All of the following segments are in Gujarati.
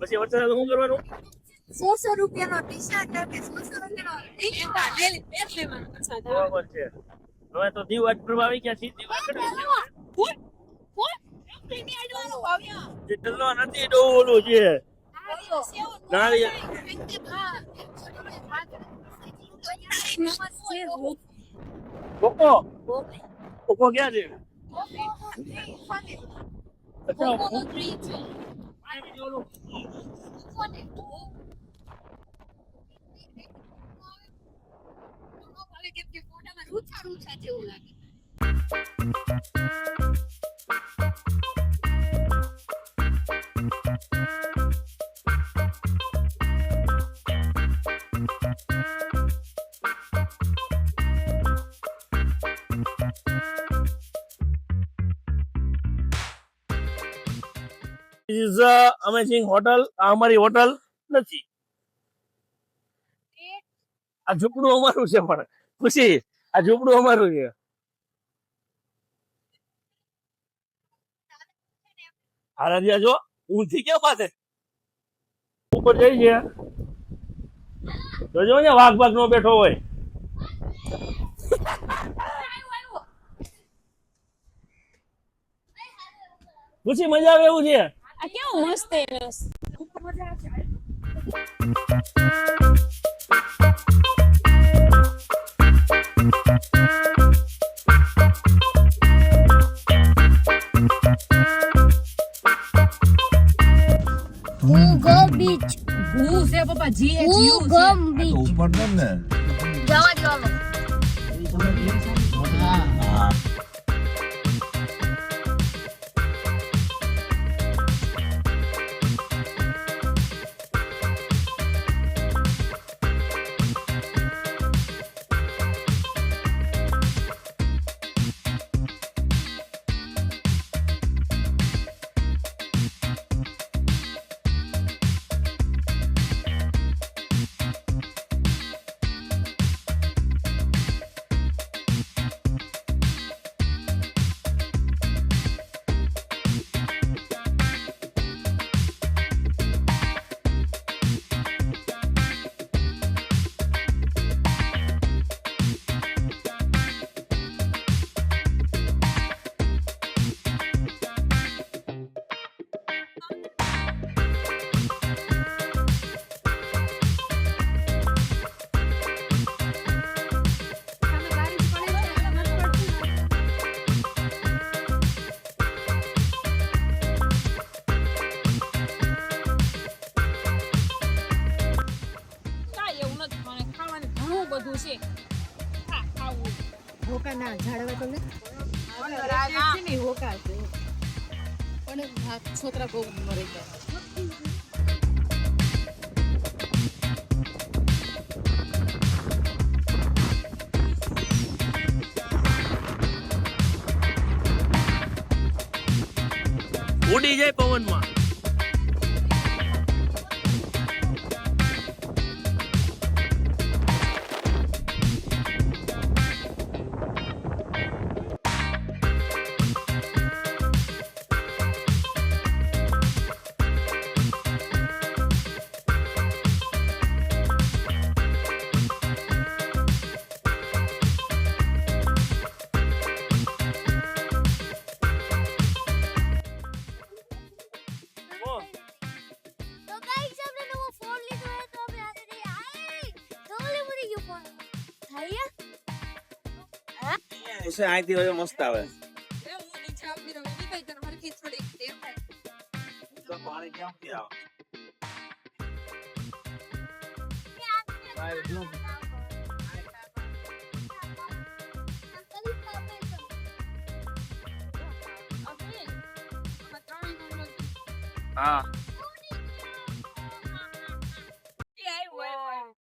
પછી વરસાદ શું કરવાનું? સોસો રૂપિયાનો ટી શર્ટ કે સોસો રૂપિયાનો બરાબર છે. હવે તો દીવ આજ ફરવા આવી ગયા છીએ. દીવ આગળ આવી ગયા. જે ટલ્લો નથી ડો ઓલું છે. કોકો કોકો ક્યાં છે. ઓલું રૂચા રૂચા જેવું લાગે ઇઝ અમેઝિંગ હોટલ આ અમારી હોટલ નથી. આ ઝૂંપડું અમારું છે પણ. ખુશી આ ઝૂંપડું અમારું છે. હારા દિયા જો ઊંધી કેમ પાસે ઉપર જઈ છે જોજો ને વાઘ વાઘ નો બેઠો હોય. ખુશી મજા આવે એવું છે? આ કેવું મસ્ત એરસ ઉગો બીચ હું છે પપ્પા જી ઉગમ બીચ ઉપર કેમ હોકાના ઝાડવા તો ને હોકા છે. પણ છોકરા બહુ મરી ગયા. ઉડી જાય પવનમાં. ઉસે આઈથી હવે મસ્ત આવે. પાણી ક્યાંથી આવે હા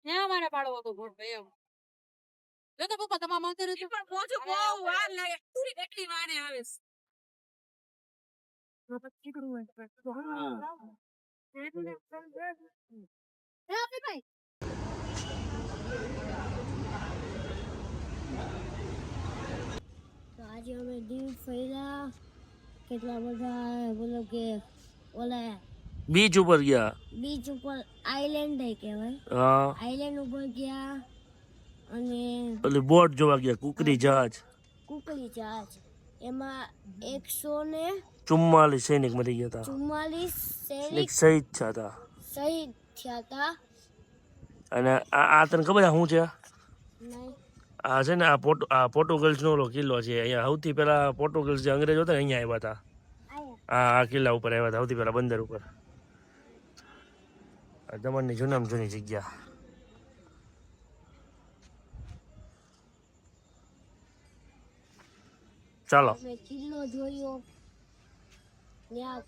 ત્યાં મારે પાડવો હતો ભોટ ભાઈ એમ. જો તો પપ્પા તમારા માથે રહેજો. પણ પહોંચો બહુ વાર લાગે પૂરી કેટલી વારે આવે છે. હે આપણે ભાઈ તો આજે અમે દીવ ફર્યા કેટલા બધા બોલો કે ઓલા બીચ ઉપર ગયા બીચ ઉપર આઈલેન્ડ હે કહેવાય હા આઈલેન્ડ ઉપર ગયા અને એટલે બોટ જોવા ગયા કુકરી જહાજ. કુકરી જહાજ. એમાં એકસો ને ચુમ્માલીસ સૈનિક મરી ગયા હતા. ચુમ્માલીસ સૈનિક શહીદ થયા હતા. શહીદ થયા હતા. અને આ આ તને ખબર છે શું છે? આ છે ને આ પોર્ટુ આ પોર્ટુગલ્સનો ઓલો કિલ્લો છે. અહીંયા સૌથી પહેલા પોર્ટુગલ્સ જે અંગ્રેજો હતા ને અહીંયા આવ્યા હતા. આ આ કિલ્લા ઉપર આવ્યા હતા સૌથી પહેલા બંદર ઉપર. આ દમણની જૂનામાં જૂની જગ્યા. ચાલો. અમે કિલ્લો જોયો. ત્યાં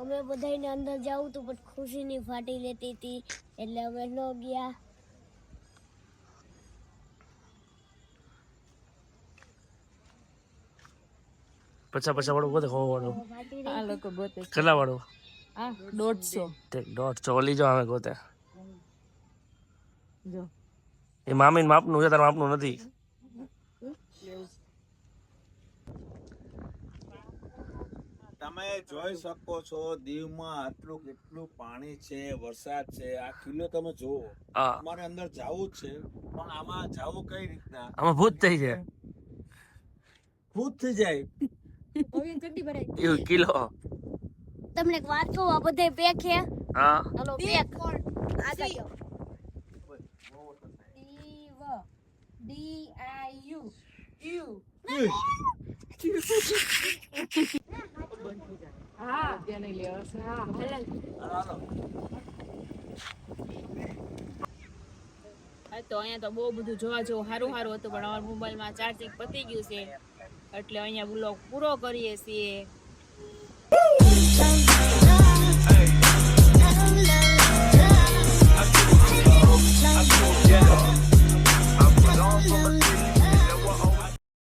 અમે બધાને અંદર જવું હતું પણ ખુશીની ફાટી લેતી હતી એટલે અમે ન ગયા. પચાસ પચાસ વાળું ગોતે હોવાનું ફાટી આ લોકો ગોતે છે. કેટલા વાળું આ દોઢસો. દોઢસો ઓલી જો અમે ગોતે જો. એ મામીન માપનું છે તારા માપનું નથી. તમે જોઈ શકો છો દીવમાં આટલું કેટલું પાણી છે વરસાદ છે આ કિલ્લો તમે જુઓ. હા. અમારે અંદર જવું જ છે પણ આમાં જવું કઈ રીતના? આમાં ભૂત થઈ જાય. ભૂત થઈ જાય. એવું કિલો તમને એક વાત કહું આ બધે પેક છે? હા. હલો પેક આગળ જાઓ ડી આઈ યુ. યુ. હા. ત્યાં નહીં લેવાશે હા હા તો અહીંયા તો બહુ બધું જોવા જેવું સારું સારું હતું, પણ અમારા મોબાઈલમાં ચાર્જિંગ પતી ગયું છે. એટલે અહીંયા બ્લોગ પૂરો કરીએ છીએ.